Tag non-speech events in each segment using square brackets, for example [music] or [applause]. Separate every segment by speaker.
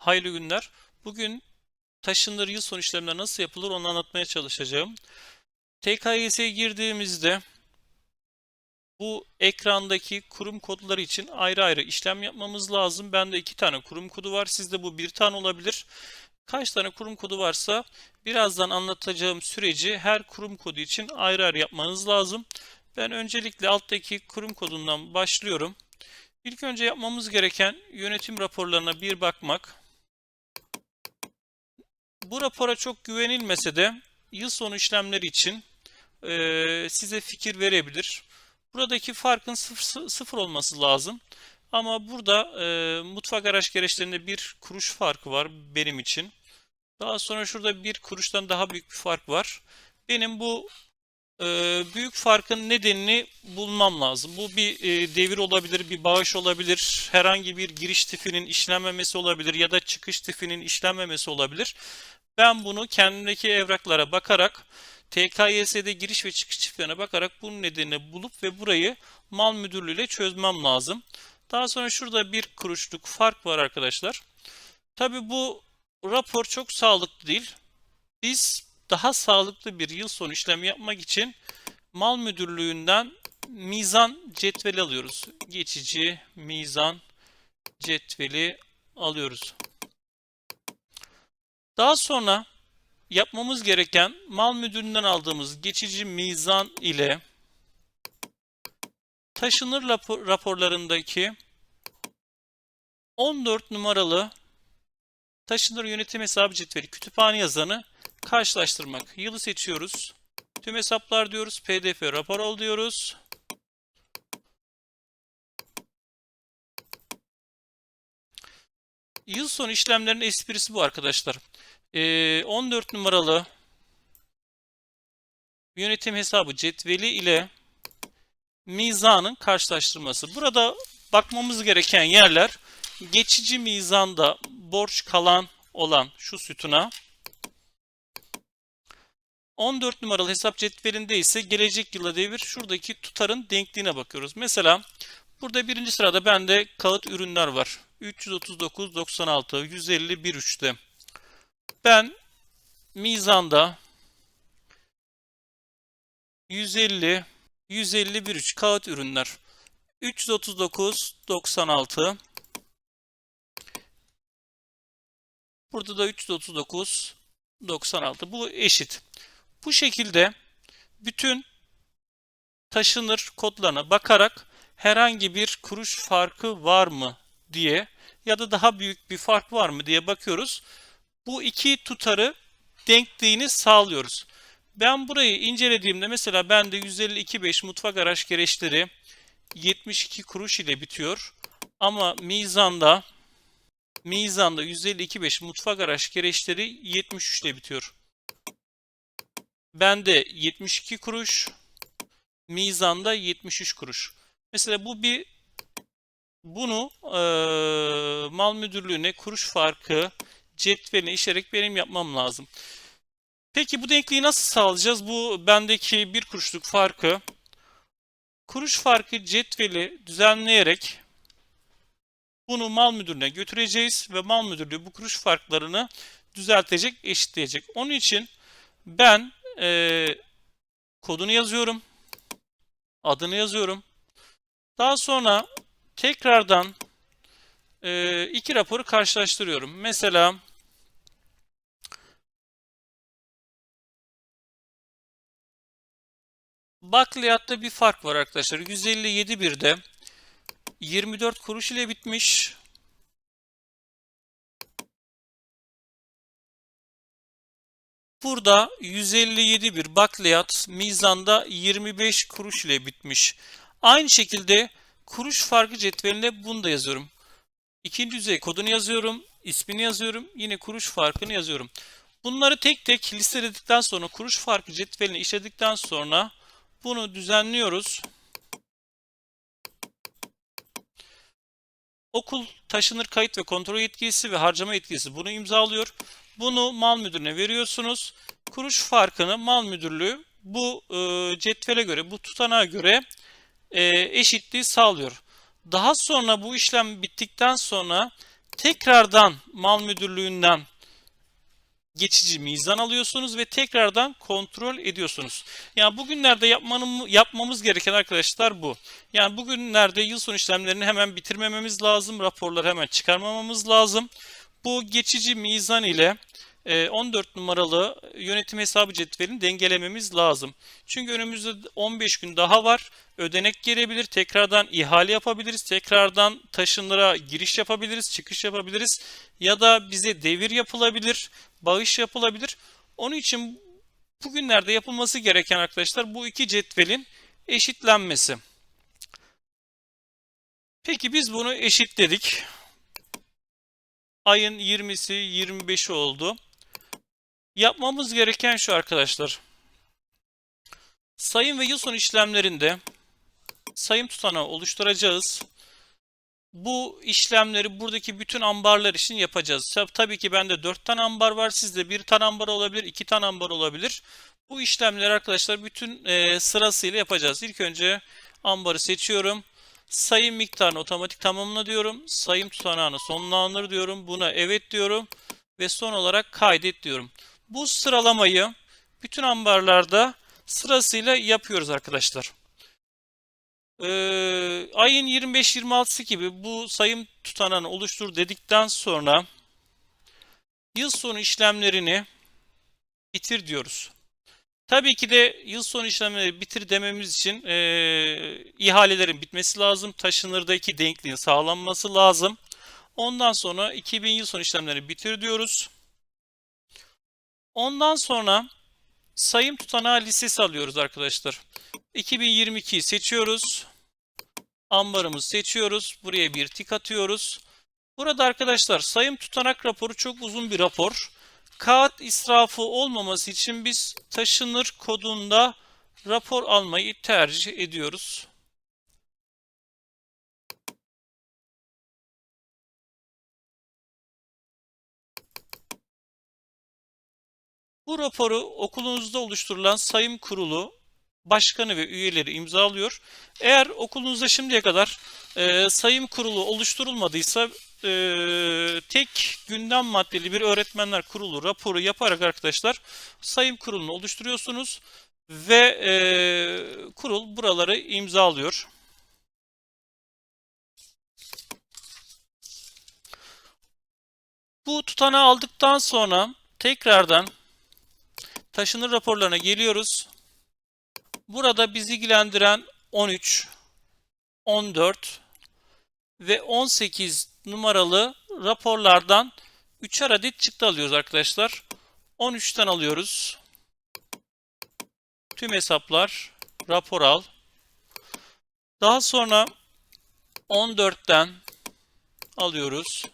Speaker 1: Hayırlı günler. Bugün taşınır yıl sonu işlemleri nasıl yapılır onu anlatmaya çalışacağım. TKYS'ye girdiğimizde bu ekrandaki kurum kodları için ayrı ayrı işlem yapmamız lazım. Bende iki tane kurum kodu var. Sizde bu bir tane olabilir. Kaç tane kurum kodu varsa birazdan anlatacağım süreci her kurum kodu için ayrı ayrı yapmanız lazım. Ben öncelikle alttaki kurum kodundan başlıyorum. İlk önce yapmamız gereken yönetim raporlarına bir bakmak. Bu rapora çok güvenilmese de yıl sonu işlemleri için eee, size fikir verebilir. Buradaki farkın sıfır, sıfır olması lazım. Ama burada eee, mutfak araç gereçlerinde bir kuruş farkı var benim için. Daha sonra şurada bir kuruştan daha büyük bir fark var. Benim bu eee, büyük farkın nedenini bulmam lazım. Bu bir eee, devir olabilir, bir bağış olabilir, herhangi bir giriş tipinin işlenmemesi olabilir ya da çıkış tipinin işlenmemesi olabilir. Ben bunu kendimdeki evraklara bakarak TKYS'de giriş ve çıkış çiftlerine bakarak bunun nedenini bulup ve burayı mal müdürlüğüyle çözmem lazım. Daha sonra şurada bir kuruşluk fark var arkadaşlar. Tabii bu rapor çok sağlıklı değil. Biz daha sağlıklı bir yıl sonu işlemi yapmak için mal müdürlüğünden mizan cetveli alıyoruz. Geçici mizan cetveli alıyoruz. Daha sonra yapmamız gereken mal müdüründen aldığımız geçici mizan ile taşınır rapor- raporlarındaki 14 numaralı taşınır yönetim hesabı cetveli kütüphane yazanı karşılaştırmak. Yılı seçiyoruz. Tüm hesaplar diyoruz. PDF rapor ol diyoruz. Yıl sonu işlemlerinin esprisi bu arkadaşlar. Ee, 14 numaralı yönetim hesabı cetveli ile mizanın karşılaştırması. Burada bakmamız gereken yerler geçici mizanda borç kalan olan şu sütuna 14 numaralı hesap cetvelinde ise gelecek yıla devir şuradaki tutarın denkliğine bakıyoruz. Mesela burada birinci sırada bende kağıt ürünler var. 339.96 151.3'te. Ben mizanda 150 151.3 kağıt ürünler 339.96 Burada da 339.96 bu eşit. Bu şekilde bütün taşınır kodlarına bakarak herhangi bir kuruş farkı var mı diye ya da daha büyük bir fark var mı diye bakıyoruz. Bu iki tutarı denkliğini sağlıyoruz. Ben burayı incelediğimde mesela bende 152.5 mutfak araç gereçleri 72 kuruş ile bitiyor. Ama mizanda mizanda 152.5 mutfak araç gereçleri 73 ile bitiyor. Bende 72 kuruş, mizanda 73 kuruş. Mesela bu bir bunu eee, mal müdürlüğüne kuruş farkı cetveline işerek benim yapmam lazım. Peki bu denkliği nasıl sağlayacağız? Bu bendeki bir kuruşluk farkı kuruş farkı cetveli düzenleyerek bunu mal müdürlüğüne götüreceğiz ve mal müdürlüğü bu kuruş farklarını düzeltecek, eşitleyecek. Onun için ben eee, kodunu yazıyorum, adını yazıyorum. Daha sonra tekrardan eee, iki raporu karşılaştırıyorum. Mesela Bakliyatta bir fark var arkadaşlar. 157 birde 24 kuruş ile bitmiş. Burada 157 bir bakliyat mizanda 25 kuruş ile bitmiş. Aynı şekilde kuruş farkı cetveline bunu da yazıyorum. İkinci düzey kodunu yazıyorum, ismini yazıyorum, yine kuruş farkını yazıyorum. Bunları tek tek listeledikten sonra kuruş farkı cetvelini işledikten sonra bunu düzenliyoruz. Okul taşınır kayıt ve kontrol yetkisi ve harcama yetkisi bunu imzalıyor. Bunu mal müdürüne veriyorsunuz. Kuruş farkını mal müdürlüğü bu e, cetvele göre, bu tutanağa göre e, eşitliği sağlıyor. Daha sonra bu işlem bittikten sonra tekrardan mal müdürlüğünden geçici mizan alıyorsunuz ve tekrardan kontrol ediyorsunuz. Yani bugünlerde yapmanın, yapmamız gereken arkadaşlar bu. Yani bugünlerde yıl sonu işlemlerini hemen bitirmememiz lazım. Raporları hemen çıkarmamamız lazım. Bu geçici mizan ile 14 e, numaralı yönetim hesabı cetvelini dengelememiz lazım. Çünkü önümüzde 15 gün daha var. Ödenek gelebilir. Tekrardan ihale yapabiliriz. Tekrardan taşınlara giriş yapabiliriz. Çıkış yapabiliriz. Ya da bize devir yapılabilir. Bağış yapılabilir. Onun için bugünlerde yapılması gereken arkadaşlar bu iki cetvelin eşitlenmesi. Peki biz bunu eşitledik. Ayın 20'si 25'i oldu. Yapmamız gereken şu arkadaşlar. Sayım ve yıl sonu işlemlerinde sayım tutanağı oluşturacağız. Bu işlemleri buradaki bütün ambarlar için yapacağız. Tabii ki bende 4 tane ambar var. Sizde 1 tane ambar olabilir, 2 tane ambar olabilir. Bu işlemleri arkadaşlar bütün e, sırasıyla yapacağız. İlk önce ambarı seçiyorum. Sayım miktarını otomatik tamamla diyorum. Sayım tutanağını sonlandır diyorum. Buna evet diyorum. Ve son olarak kaydet diyorum. Bu sıralamayı bütün ambarlarda sırasıyla yapıyoruz arkadaşlar. Ee, ayın 25-26'sı gibi bu sayım tutanağını oluştur dedikten sonra yıl sonu işlemlerini bitir diyoruz. Tabii ki de yıl sonu işlemleri bitir dememiz için e, ihalelerin bitmesi lazım. Taşınırdaki denkliğin sağlanması lazım. Ondan sonra 2000 yıl sonu işlemleri bitir diyoruz. Ondan sonra sayım tutanağı listesi alıyoruz arkadaşlar. 2022'yi seçiyoruz. Ambarımızı seçiyoruz. Buraya bir tik atıyoruz. Burada arkadaşlar sayım tutanak raporu çok uzun bir rapor. Kağıt israfı olmaması için biz taşınır kodunda rapor almayı tercih ediyoruz. Bu raporu okulunuzda oluşturulan sayım kurulu başkanı ve üyeleri imzalıyor. Eğer okulunuzda şimdiye kadar e, sayım kurulu oluşturulmadıysa e, tek gündem maddeli bir öğretmenler kurulu raporu yaparak arkadaşlar sayım kurulunu oluşturuyorsunuz ve e, kurul buraları imzalıyor. Bu tutanağı aldıktan sonra tekrardan taşınır raporlarına geliyoruz. Burada bizi ilgilendiren 13, 14 ve 18 numaralı raporlardan 3'er adet çıktı alıyoruz arkadaşlar. 13'ten alıyoruz. Tüm hesaplar, rapor al. Daha sonra 14'ten alıyoruz.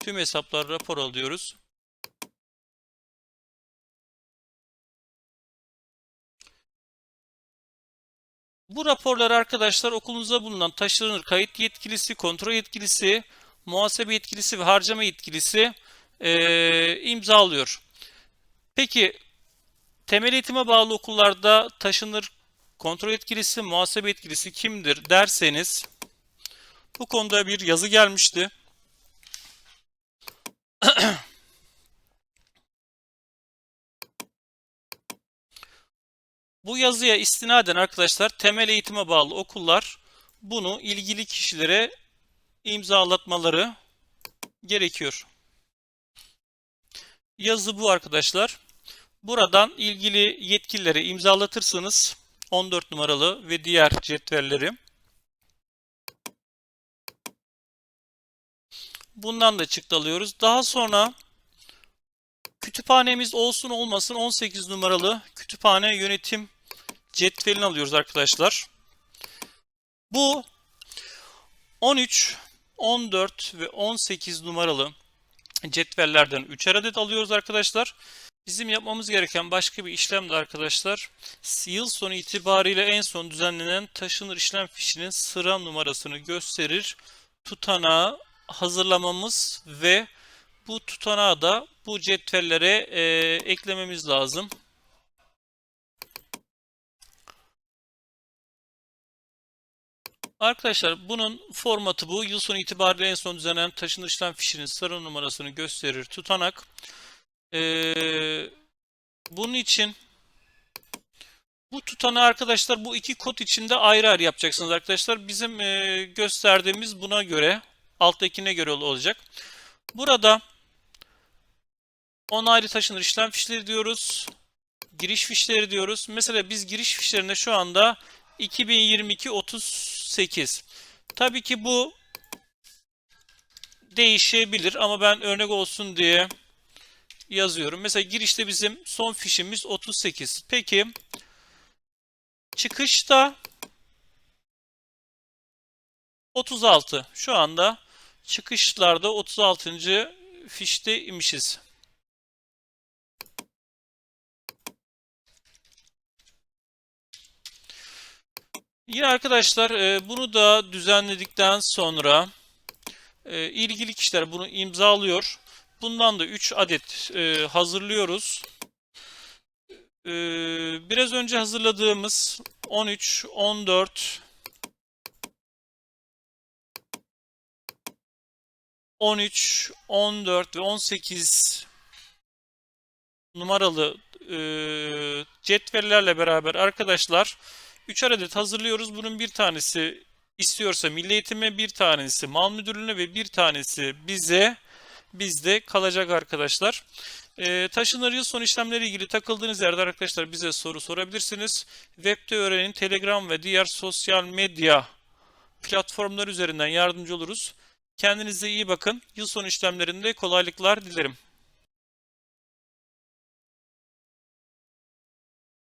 Speaker 1: Tüm hesaplar, rapor alıyoruz. Bu raporlar arkadaşlar okulunuzda bulunan taşınır kayıt yetkilisi, kontrol yetkilisi, muhasebe yetkilisi ve harcama yetkilisi e, imzalıyor. Peki temel eğitime bağlı okullarda taşınır kontrol yetkilisi, muhasebe yetkilisi kimdir derseniz bu konuda bir yazı gelmişti. [clears throat] Bu yazıya istinaden arkadaşlar temel eğitime bağlı okullar bunu ilgili kişilere imzalatmaları gerekiyor. Yazı bu arkadaşlar. Buradan ilgili yetkililere imzalatırsanız 14 numaralı ve diğer cetvelleri bundan da çıktı alıyoruz. Daha sonra kütüphanemiz olsun olmasın 18 numaralı kütüphane yönetim cetvelini alıyoruz arkadaşlar. Bu 13, 14 ve 18 numaralı cetvellerden 3'er adet alıyoruz arkadaşlar. Bizim yapmamız gereken başka bir işlem de arkadaşlar yıl sonu itibariyle en son düzenlenen taşınır işlem fişinin sıra numarasını gösterir. Tutanağı hazırlamamız ve bu tutanağı da bu cetvellere e, eklememiz lazım. Arkadaşlar bunun formatı bu. Yıl sonu itibariyle en son düzenlenen taşınır işlem fişinin sarı numarasını gösterir tutanak. Ee, bunun için bu tutanağı arkadaşlar bu iki kod içinde ayrı ayrı yapacaksınız arkadaşlar. Bizim e, gösterdiğimiz buna göre alttakine göre olacak. Burada onaylı taşınır işlem fişleri diyoruz. Giriş fişleri diyoruz. Mesela biz giriş fişlerinde şu anda 2022 38. Tabii ki bu değişebilir ama ben örnek olsun diye yazıyorum. Mesela girişte bizim son fişimiz 38. Peki çıkışta 36. Şu anda çıkışlarda 36. fişte imişiz. Yine arkadaşlar e, bunu da düzenledikten sonra e, ilgili kişiler bunu imzalıyor. Bundan da 3 adet e, hazırlıyoruz. Biraz önce hazırladığımız 13, 14, 13, 14 ve 18 numaralı cetvellerle beraber arkadaşlar 3 adet hazırlıyoruz. Bunun bir tanesi istiyorsa Milli Eğitim'e, bir tanesi Mal Müdürlüğü'ne ve bir tanesi bize bizde kalacak arkadaşlar. E, taşınır yıl sonu işlemleri ilgili takıldığınız yerde arkadaşlar bize soru sorabilirsiniz. Web'de öğrenin Telegram ve diğer sosyal medya platformlar üzerinden yardımcı oluruz. Kendinize iyi bakın. Yıl sonu işlemlerinde kolaylıklar dilerim.